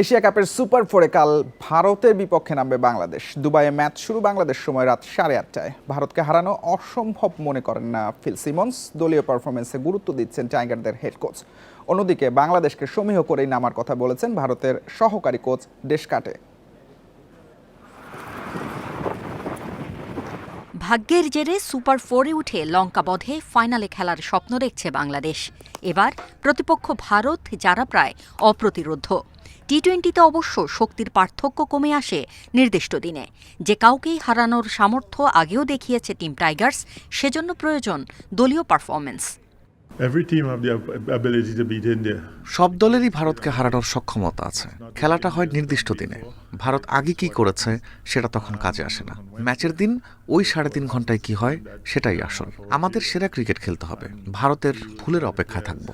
Asia কাপের super ফোরে কাল ভারতের বিপক্ষে নামবে বাংলাদেশ। দুবাইয়ে ম্যাচ শুরু বাংলাদেশ সময় রাত সাড়ে আটটায়। ভারতকে হারানো অসম্ভব মনে করেন না ফিল সিমন্স। দলীয় পারফরমেন্সে গুরুত্ব দিচ্ছেন টাইগারদের হেড কোচ অন্যদিকে বাংলাদেশকে সমীহ করেই নামার কথা বলেছেন ভারতের সহকারী কোচ ডেসকাটে ভাগ্যের জেরে সুপার ফোরে উঠে লঙ্কা বধে ফাইনালে খেলার স্বপ্ন দেখছে বাংলাদেশ। এবার প্রতিপক্ষ ভারত, যারা প্রায় অপ্রতিরোধ টি টোয়েন্টিতে অবশ্য শক্তির পার্থক্য কমে আসে নির্দিষ্ট দিনে। যে কাউকেই হারানোর সামর্থ্য আগেও দেখিয়েছে টিম টাইগার্স, সেজন্য প্রয়োজন দলীয় পারফরমেন্স সব দলেরই ভারতকে হারানোর সক্ষমতা আছে। খেলাটা হয় নির্দিষ্ট দিনে। ভারত আগে কি করেছে সেটা তখন কাজে আসে না। ম্যাচের দিন ওই সাড়ে তিন ঘন্টায় কি হয় সেটাই আসল। আমাদের সেরা ক্রিকেট খেলতে হবে। ভারতের ফুলের অপেক্ষায় থাকব।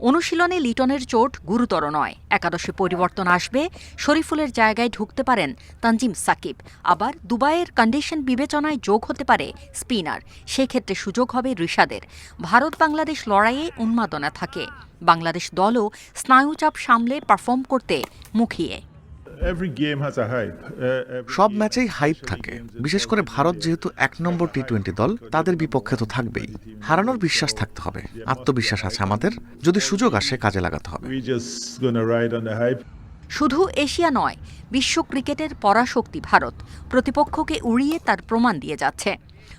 অনুশীলনে লিটনের চোট গুরুতর নয়। একাদশে পরিবর্তন আসবে, শরীফুলের জায়গায় ঢুকতে পারেন তানজিম সাকিব। আবার দুবাইয়ের কন্ডিশন বিবেচনায় যোগ হতে পারে স্পিনার। সেক্ষেত্রে সুযোগ হবে ঋষাদের ভারত বাংলাদেশ লড়াইয়ে উন্মাদনা থাকে। বাংলাদেশ দলও স্নায়ুচাপ সামলে পারফর্ম করতে মুখিয়ে। সব game ম্যাচেই হাইপ থাকে। বিশেষ করে ভারত যেহেতু এক নম্বর টি টোয়েন্টি দল তাদের বিপক্ষে তো থাকবেই। হারানোর বিশ্বাস থাকতে হবে। আত্মবিশ্বাস আছে আমাদের। যদি সুযোগ আসে কাজে লাগাতে হবে। We just gonna ride on the hype. শুধু এশিয়া নয় বিশ্ব ক্রিকেটের পরাশক্তি ভারত। প্রতিপক্ষকে উড়িয়ে তার প্রমাণ দিয়ে যাচ্ছে।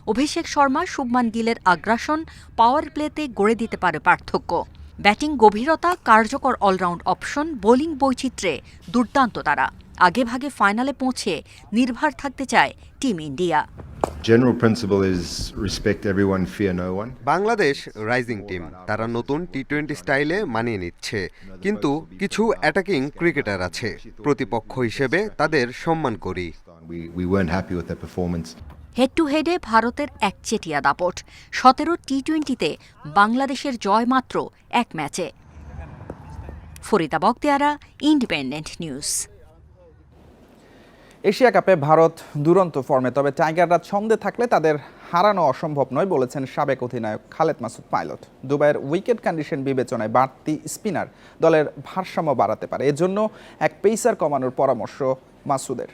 অভিষেক শর্মা শুভমান গিলের আগ্রাসন পাওয়ার প্লেতে গড়ে দিতে পারে পার্থক্য। ব্যাটিং গভীরতা কার্যকর অলরাউন্ড অপশন বোলিং বৈচিত্র্যে দুর্দান্ত তারা। আগেভাগে ফাইনালে পৌঁছে নির্ভর থাকতে চায় team India. General principle is respect everyone, fear no one. Bangladesh rising team তারা নতুন টি টোয়েন্টি স্টাইলে মানিয়ে নিচ্ছে। কিন্তু কিছু অ্যাটাকিং ক্রিকেটার আছে। প্রতিপক্ষ হিসেবে তাদের সম্মান করি। হেড টু হেডে ভারতের একচেটিয়া দাপট। সতেরো টি টোয়েন্টিতে বাংলাদেশের জয় মাত্র এক ম্যাচে। Farida Bakhtiara independent news. Asia কাপে ভারত দুরন্ত ফর্মে, তবে টাইগাররা ছন্দে থাকলে তাদের হারানো অসম্ভব নয় বলেছেন সাবেক অধিনায়ক খালেদ মাসুদ পাইলট। দুবাইয়ের উইকেট কন্ডিশন বিবেচনায় বাড়তি স্পিনার দলের ভারসাম্য বাড়াতে পারে। এজন্য এক পেসার কমানোর পরামর্শ মাসুদের।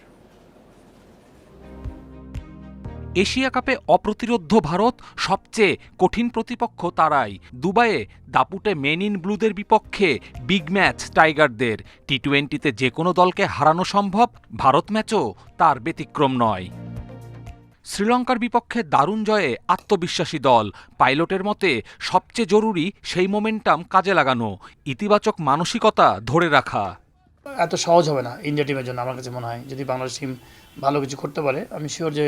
এশিয়া কাপে অপ্রতিরোধ্য ভারত সবচেয়ে কঠিন প্রতিপক্ষ তারাই। দুবাইয়ে দাপুটে মেন ইন ব্লুদের বিপক্ষে বিগ ম্যাচ টাইগারদের। টি টোয়েন্টিতে যে কোনো দলকে হারানো সম্ভব, ভারত ম্যাচও তার ব্যতিক্রম নয়। শ্রীলঙ্কার বিপক্ষে দারুণ জয়ে আত্মবিশ্বাসী দল। পাইলটের মতে, সবচেয়ে জরুরি সেই মোমেন্টাম কাজে লাগানো, ইতিবাচক মানসিকতা ধরে রাখা। এত সহজ হবে না ইন্ডিয়া টিমের জন্য আমার কাছে মনে হয়। যদি বাংলাদেশ টিম ভালো কিছু করতে পারে আমি শিওর যে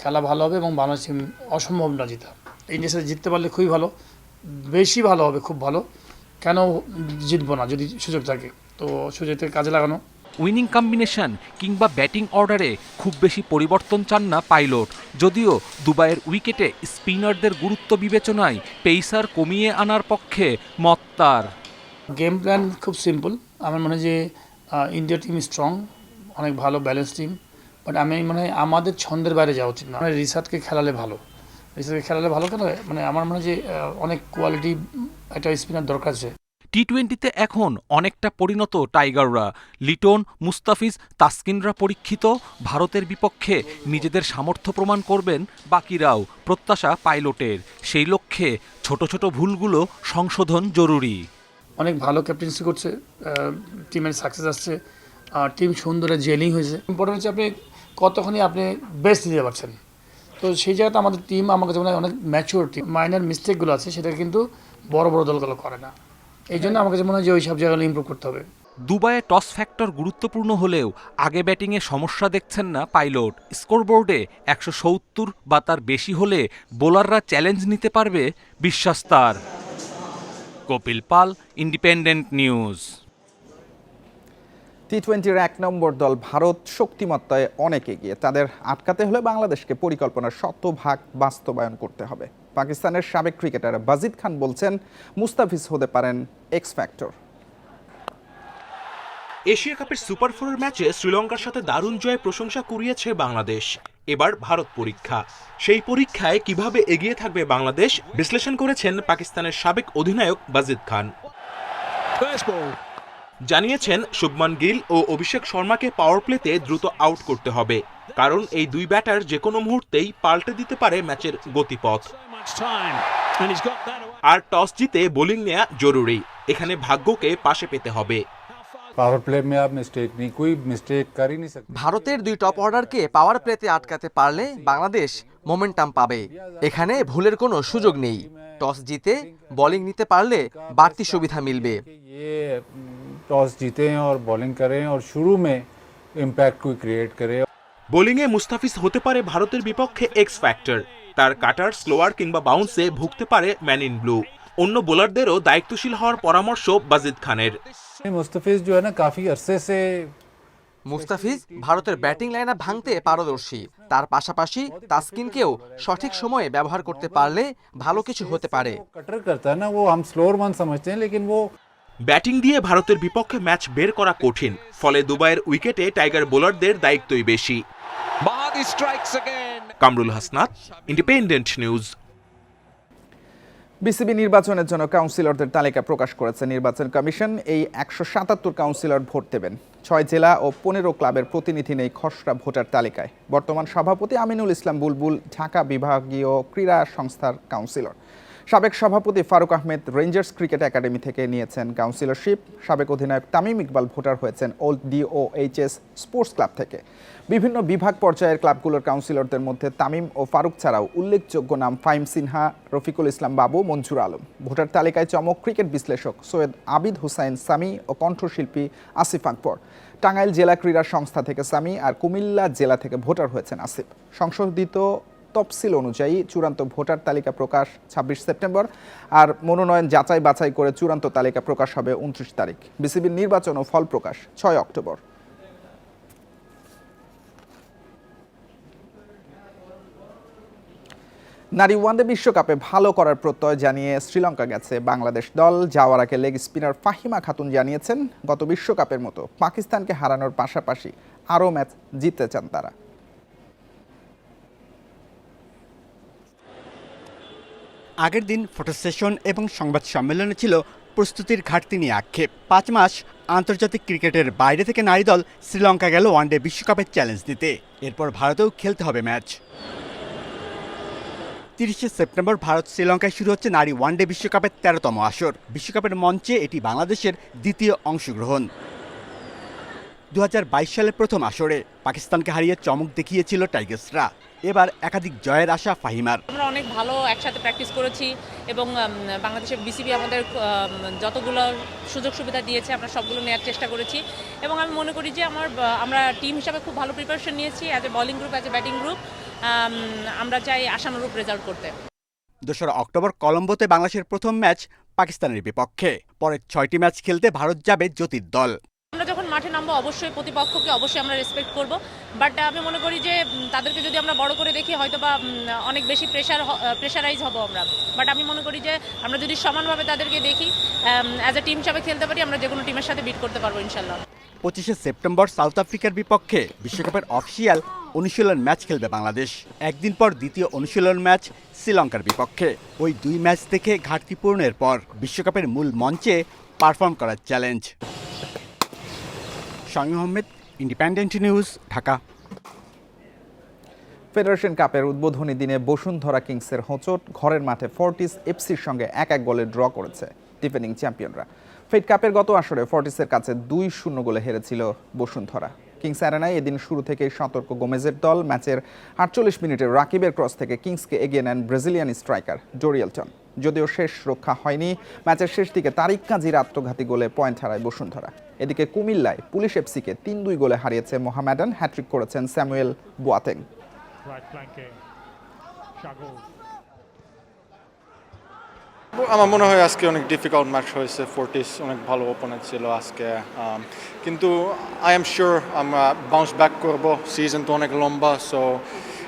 খেলা ভালো হবে এবং বাংলাদেশ টিম অসম্ভব না জিতা। ইন্ডিয়ার সাথে জিততে পারলে খুবই ভালো বেশি ভালো হবে খুব ভালো। কেন জিতবো না যদি সুযোগ থাকে? তো সুযোগকে কাজে লাগানো। উইনিং কম্বিনেশন কিংবা ব্যাটিং অর্ডারে খুব বেশি পরিবর্তন চান না পাইলট। যদিও দুবাইয়ের উইকেটে স্পিনারদের গুরুত্ব বিবেচনায় পেসার কমিয়ে আনার পক্ষে মত তার। গেম প্ল্যান খুব সিম্পল আমার মনে হয় যে ইন্ডিয়া টিম স্ট্রং অনেক ভালো ব্যালেন্স টিম বাট আমি মনে হয় আমাদের ছন্দের বাইরে যাওয়া উচিত না। মানে রিসার্চকে খেলালে ভালো। রিসার্চকে খেলালে ভালো কেন? মানে আমার মনে হয় যে অনেক কোয়ালিটি একটা স্পিনার দরকার আছে। টি টোয়েন্টিতে এখন অনেকটা পরিণত টাইগাররা। লিটন, মুস্তাফিজ, তাসকিনরা পরীক্ষিত। ভারতের বিপক্ষে নিজেদের সামর্থ্য প্রমাণ করবেন বাকিরাও। প্রত্যাশা পাইলটের। সেই লক্ষ্যে ছোট ছোট ভুলগুলো সংশোধন জরুরি। অনেক ভালো ক্যাপ্টেন্সি করছে টিমের সাকসেস আসছে, আর টিম সুন্দর জেলিং হয়েছে। ইম্পর্টেন্ট হচ্ছে আপনি কতখানি আপনি বেস্ট দিতে পারছেন। তো সেই জায়গাতে আমাদের টিম আমার কাছে মনে হয় অনেক ম্যাচিওর টিম মাইনার মিস্টেকগুলো আছে সেটা কিন্তু বড় বড় দলগুলো করে না। এই জন্য আমার কাছে মনে হয় যে ওই সব জায়গাগুলো ইম্প্রুভ করতে হবে। দুবাইয়ে টস ফ্যাক্টর গুরুত্বপূর্ণ হলেও আগে ব্যাটিংয়ে সমস্যা দেখছেন না পাইলট স্কোরবোর্ডে একশো সত্তর বা তার বেশি হলে বোলাররা চ্যালেঞ্জ নিতে পারবে, বিশ্বাস তার। Kapil Pal independent news. T টোয়েন্টির এক নম্বর দল ভারত শক্তিমত্তায় অনেক এগিয়ে। তাদের আটকাতে হলে বাংলাদেশকে পরিকল্পনার শতভাগ বাস্তবায়ন করতে হবে। পাকিস্তানের সাবেক ক্রিকেটার বাজিদ খান বলছেন মুস্তাফিজ হতে পারেন এক্স ফ্যাক্টর এশিয়া কাপের সুপার ফোরের ম্যাচে শ্রীলঙ্কার সাথে দারুণ জয়ে প্রশংসা কুড়িয়েছে বাংলাদেশ। এবার ভারত পরীক্ষা। সেই পরীক্ষায় কীভাবে এগিয়ে থাকবে বাংলাদেশ বিশ্লেষণ করেছেন পাকিস্তানের সাবেক অধিনায়ক বাজিদ খান। জানিয়েছেন, শুভমান গিল ও অভিষেক শর্মাকে পাওয়ার প্লেতে দ্রুত আউট করতে হবে, কারণ এই দুই ব্যাটার যে কোনো মুহূর্তেই পাল্টে দিতে পারে ম্যাচের গতিপথ। আর টস জিতে বোলিং নেওয়া জরুরি, এখানে ভাগ্যকে পাশে পেতে হবে। পাওয়ার প্লে মে আপ মিস্টেক নেই কোই মিস্টেক করি নি সকতে ভারতের দুই টপ অর্ডারকে পাওয়ার প্লেতে আটকাতে পারলে বাংলাদেশ মোমেন্টাম পাবে। এখানে ভুলের কোনো সুযোগ নেই। টস জিতে বোলিং নিতে পারলে বাড়তি সুবিধা মিলবে। টস জিতে আর বোলিং করে আর শুরু মে ইম্প্যাক্ট কোই ক্রিয়েট করে বোলিংয়ে মুস্তাফিজ হতে পারে ভারতের বিপক্ষে এক্স ফ্যাক্টর তার কাটার স্লোয়ার কিংবা বাউন্সে ভুগতে পারে ম্যান ইন ব্লু অন্য বোলারদেরও দায়িত্বশীল হওয়ার পরামর্শ বাজিদ খানের। মুস্তাফিজ জো না কাফি আরসে সে মুস্তাফিজ ভারতের ব্যাটিং লাইনা ভাঙতে পারদর্শী। তার পাশাপাশি তাসকিনকেও সঠিক সময়ে ব্যবহার করতে পারলে ভালো কিছু হতে পারে। ব্যাটিং দিয়ে ভারতের বিপক্ষে ম্যাচ বের করা কঠিন ফলে দুবাইয়ের উইকেটে টাইগার বোলারদের দায়িত্বই বেশি। Kamrul Hasnat independent news BCB নির্বাচনের জন্য কাউন্সিলরদের তালিকা প্রকাশ করেছে নির্বাচন কমিশন। এই একশো সাতাত্তর কাউন্সিলর ভোট দেবেন। ছয় জেলা ও পনেরো ক্লাবের প্রতিনিধি নেই খসড়া ভোটার তালিকায়। বর্তমান সভাপতি আমিনুল ইসলাম বুলবুল, ঢাকা বিভাগীয় ক্রীড়া সংস্থার কাউন্সিলর। সাবেক সভাপতি Faruque Ahmed Rangers Cricket Academy থেকে নিয়েছেন কাউন্সিলরশিপ। সাবেক অধিনায়ক তামিম ইকবাল ভোটার হয়েছেন ওল্ড ডিওএইচএস স্পোর্টস ক্লাব থেকে। বিভিন্ন বিভাগ পর্যায়ের ক্লাবগুলোর কাউন্সিলরদের মধ্যে তামিম ও ফারুক ছাড়াও উল্লেখযোগ্য নাম ফাইম সিনহা, রফিকুল ইসলাম বাবু মঞ্জুর আলম। ভোটার তালিকায় চমক ক্রিকেট বিশ্লেষক সৈয়দ আবিদ হুসাইন সামি ও কণ্ঠশিল্পী আসিফ আকবর। টাঙ্গাইল জেলা ক্রীড়া সংস্থা থেকে সামি আর কুমিল্লা জেলা থেকে ভোটার হয়েছেন আসিফ। সংশোধিত তফসিল অনুযায়ী চূড়ান্ত ভোটার তালিকা প্রকাশ ছাব্বিশ সেপ্টেম্বর আর মনোনয়ন যাচাই বাছাই করে চূড়ান্ত তালিকা প্রকাশ হবে উনত্রিশ তারিখ। বিসিবির নির্বাচন ও ফল প্রকাশ ছয় অক্টোবর। নারী ওয়ানডে বিশ্বকাপে ভালো করার প্রত্যয় জানিয়ে শ্রীলঙ্কা গেছে বাংলাদেশ দল। যাওয়ার আগে লেগ স্পিনার ফাহিমা খাতুন জানিয়েছেন, গত বিশ্বকাপের মতো পাকিস্তানকে হারানোর পাশাপাশি আরও ম্যাচ জিততে চান তারা। আগের দিন ফটো সেশন এবং সংবাদ সম্মেলনে ছিল প্রস্তুতির ঘাটতি নিয়ে আক্ষেপ। পাঁচ মাস আন্তর্জাতিক ক্রিকেটের বাইরে থেকে নারী দল শ্রীলঙ্কা গেল ওয়ানডে বিশ্বকাপের চ্যালেঞ্জ দিতে। এরপর ভারতেও খেলতে হবে ম্যাচ। তিরিশে সেপ্টেম্বর ভারত শ্রীলঙ্কায় শুরু হচ্ছে নারী ওয়ানডে বিশ্বকাপের তেরোতম আসর। বিশ্বকাপের মঞ্চে এটি বাংলাদেশের দ্বিতীয় অংশগ্রহণ। দু হাজার বাইশ সালের প্রথম আসরে পাকিস্তানকে হারিয়ে চমক দেখিয়েছিল টাইগার্সরা। এবার একাধিক জয়ের আশা ফাহিমার। আমরা অনেক ভালো একসাথে প্র্যাকটিস করেছি এবং বাংলাদেশের বিসিবি আমাদের যতগুলো সুযোগ সুবিধা দিয়েছে আমরা সবগুলো নেওয়ার চেষ্টা করেছি। এবং আমি মনে করি যে আমার আমরা টিম হিসাবে খুব ভালো প্রিপারেশন নিয়েছি as a bowling group as a batting group আমরা চাই আশানুরূপ রেজাল্ট করতে। দোসরা অক্টোবর কলম্বোতে বাংলাদেশের প্রথম ম্যাচ পাকিস্তানের বিপক্ষে। পরের ছয়টি ম্যাচ খেলতে ভারত যাবে জ্যোতির দল মাঠে নামবো, অবশ্যই প্রতিপক্ষকে অবশ্যই আমরা রেসপেক্ট করব। বাট আমি মনে করি যে তাদেরকে যদি আমরা বড় করে দেখি হয়তো বা অনেক বেশি প্রেশার প্রেশারাইজ হব আমরা। বাট আমি মনে করি যে, আমরা যদি সমানভাবে তাদেরকে দেখি অ্যাজ এ টিম হিসাবে খেলতে পারি, আমরা যে কোনো টিমের সাথে বিট করতে পারব ইনশাল্লাহ পঁচিশে সেপ্টেম্বর সাউথ আফ্রিকার বিপক্ষে বিশ্বকাপের অফিসিয়াল অনুশীলন ম্যাচ খেলবে বাংলাদেশ। একদিন পর দ্বিতীয় অনুশীলন ম্যাচ শ্রীলঙ্কার বিপক্ষে। ওই দুই ম্যাচ থেকে ঘাটতি পূরণের পর বিশ্বকাপের মূল মঞ্চে পারফর্ম করার challenge Shamim Ahmed independent news Dhaka. Federation কাপের উদ্বোধনী দিনে বসুন্ধরা কিংসের হোঁচট, ঘরের মাঠে ফর্টিস এফসির সঙ্গে এক এক গোলে ড্র করেছে ডিফেন্ডিং চ্যাম্পিয়নরা। ফেড কাপের গত আসরে ফর্টিসের কাছে দুই শূন্য গোলে হেরেছিল বসুন্ধরা। কিংস অ্যারেনায় এদিন শুরু থেকেই সতর্ক গোমেজের দল। ম্যাচের আটচল্লিশ মিনিটে রাকিবের ক্রস থেকে কিংসকে এগিয়ে নেন ব্রাজিলিয়ান স্ট্রাইকার ডোরিয়েলটন যদিও শেষ রক্ষা হয়নি, ম্যাচের শেষ দিকে তারিক কাজীর আত্মঘাতী গোলে পয়েন্ট হারায় বসুন্ধরা। এদিকে কুমিল্লায় পুলিশ এফসিকে তিন দুই গোলে হারিয়েছে মোহামেডান হ্যাট্রিক করেছেন স্যামুয়েল বোয়াতেং। আমার মনে হয় আজকে অনেক ডিফিকাল্ট ম্যাচ হয়েছে ফোর্টিস অনেক ভালো ওপোনেন্ট ছিল আজকে কিন্তু আই এম শিওর আমরা বাউন্স ব্যাক করব। সিজন তো অনেক লম্বা so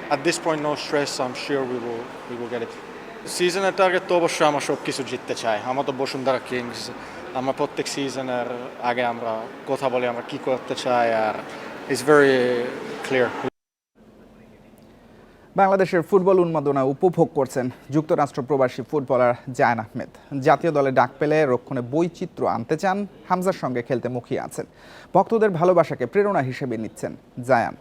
at this point no stress I am sure we will get it সিজনের টার্গেট তো অবশ্যই আমরা সব কিছু জিততে চাই। আমরা তো বসুন্ধরা কিংস আমরা প্রত্যেক সিজনের আগে আমরা কথা বলি আমরা কি করতে চাই আর ইটস ভেরি ক্লিয়ার বাংলাদেশের ফুটবল উন্মাদনা উপভোগ করছেন যুক্তরাষ্ট্র প্রবাসী ফুটবলার জায়ান আহমেদ। জাতীয় দলে ডাক পেলে রক্ষণে বৈচিত্র্য আনতে চান, হামজার সঙ্গে খেলতে মুখিয়ে আছেন। ভক্তদের ভালোবাসাকে প্রেরণা হিসেবে নিচ্ছেন জায়ান।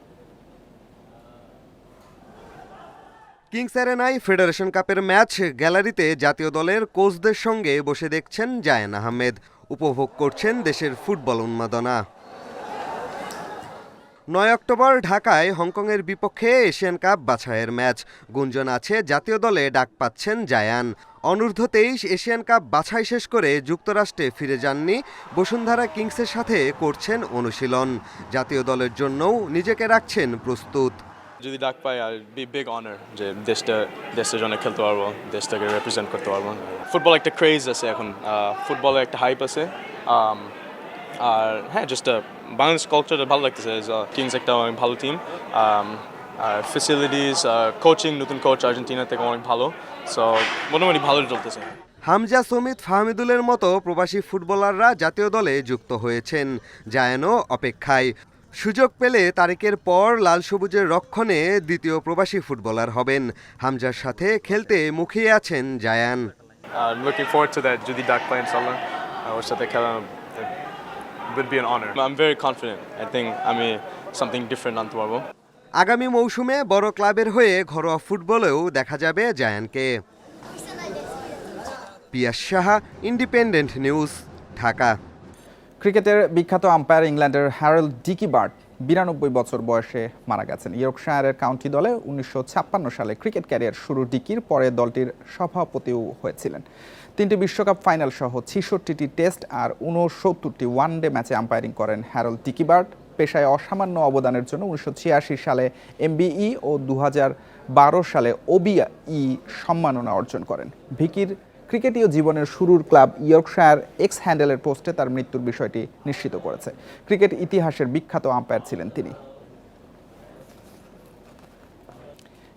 কিংস অ্যারেনায় ফেডারেশন কাপের ম্যাচ গ্যালারিতে জাতীয় দলের কোচদের সঙ্গে বসে দেখছেন জায়ান আহমেদ। উপভোগ করছেন দেশের ফুটবল উন্মাদনা। নয় অক্টোবর ঢাকায় হংকংয়ের বিপক্ষে এশিয়ান কাপ বাছাইয়ের ম্যাচ। গুঞ্জন আছে, জাতীয় দলে ডাক পাচ্ছেন জায়ান। অনূর্ধ্ব তেইশ এশিয়ান কাপ বাছাই শেষ করে যুক্তরাষ্ট্রে ফিরে যাননি, বসুন্ধরা কিংসের সাথে করছেন অনুশীলন। জাতীয় দলের জন্যও নিজেকে রাখছেন প্রস্তুত। যদি ডাক পাই আর বি বিগ অনার যে দেশটা দেশের জন্য খেলতে পারব দেশটাকে রিপ্রেজেন্ট করতে পারব। ফুটবল একটা ক্রেজ আছে এখন। ফুটবলে একটা হাইপ আছে। Um, আর হ্যাঁ জাস্ট বাংলাদেশ কালচারটা ভালো লাগতেছে। কিংস একটা অনেক ভালো টিম আর ফেসিলিটিস কোচিং নতুন কোচ আর্জেন্টিনা থেকে অনেক ভালো। সো মোটামুটি ভালো চলতেছে। হামজা সমিত ফাহমিদুলের মতো প্রবাসী ফুটবলাররা জাতীয় দলে যুক্ত হয়েছেন জায়ানও অপেক্ষায়। সুযোগ পেলে তারিখের পর লাল সবুজের রক্ষণে দ্বিতীয় প্রবাসী ফুটবলার হবেন। হামজার সাথে খেলতে মুখিয়ে আছেন জায়ান। যদি ডাক পাই ইনশাল্লাহ ওর সাথে খেলা would be an honor. I'm very confident. I think আমি something different আনতে পারব আগামী মৌসুমে বড় ক্লাবের হয়ে ঘরোয়া ফুটবলেও দেখা যাবে জায়ানকে। Piash Saha independent news Dhaka. ক্রিকেটের বিখ্যাত আম্পায়ার ইংল্যান্ডের হ্যারল্ড ডিকিবার্ট বিরানব্বই বছর বয়সে মারা গেছেন। ইয়র্কশায়ারের কাউন্টি দলে উনিশশো ছাপ্পান্ন সালে ক্রিকেট ক্যারিয়ার শুরু ডিকির, পরে দলটির সভাপতিও হয়েছিলেন। তিনটি বিশ্বকাপ ফাইনাল সহ ছিষট্টিটি টেস্ট আর ঊনসত্তরটি ওয়ানডে ম্যাচে আম্পায়ারিং করেন হ্যারল্ড ডিকিবার্ট। পেশায় অসামান্য অবদানের জন্য উনিশশো ছিয়াশি সালে এমবিই ও দু হাজার বারো সালে ওবিই সম্মাননা অর্জন করেন। ভিকির ক্রিকেটীয় জীবনের শুরুর ক্লাব ইয়র্কশায়ার এক্স হ্যান্ডেলের পোস্টে তার মৃত্যুর বিষয়টি নিশ্চিত করেছে। ক্রিকেট ইতিহাসের বিখ্যাত আম্পায়ার ছিলেন তিনি।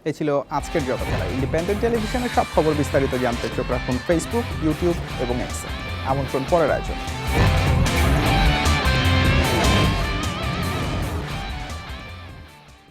এ ছিল আজকের জগৎ খেলা ইন্ডিপেন্ডেন্ট টেলিভিশনের সব খবর বিস্তারিত জানতে চোখ রাখুন ফেসবুক ইউটিউব এবং এক্সে আমন্ত্রণ পরের আয়োজন।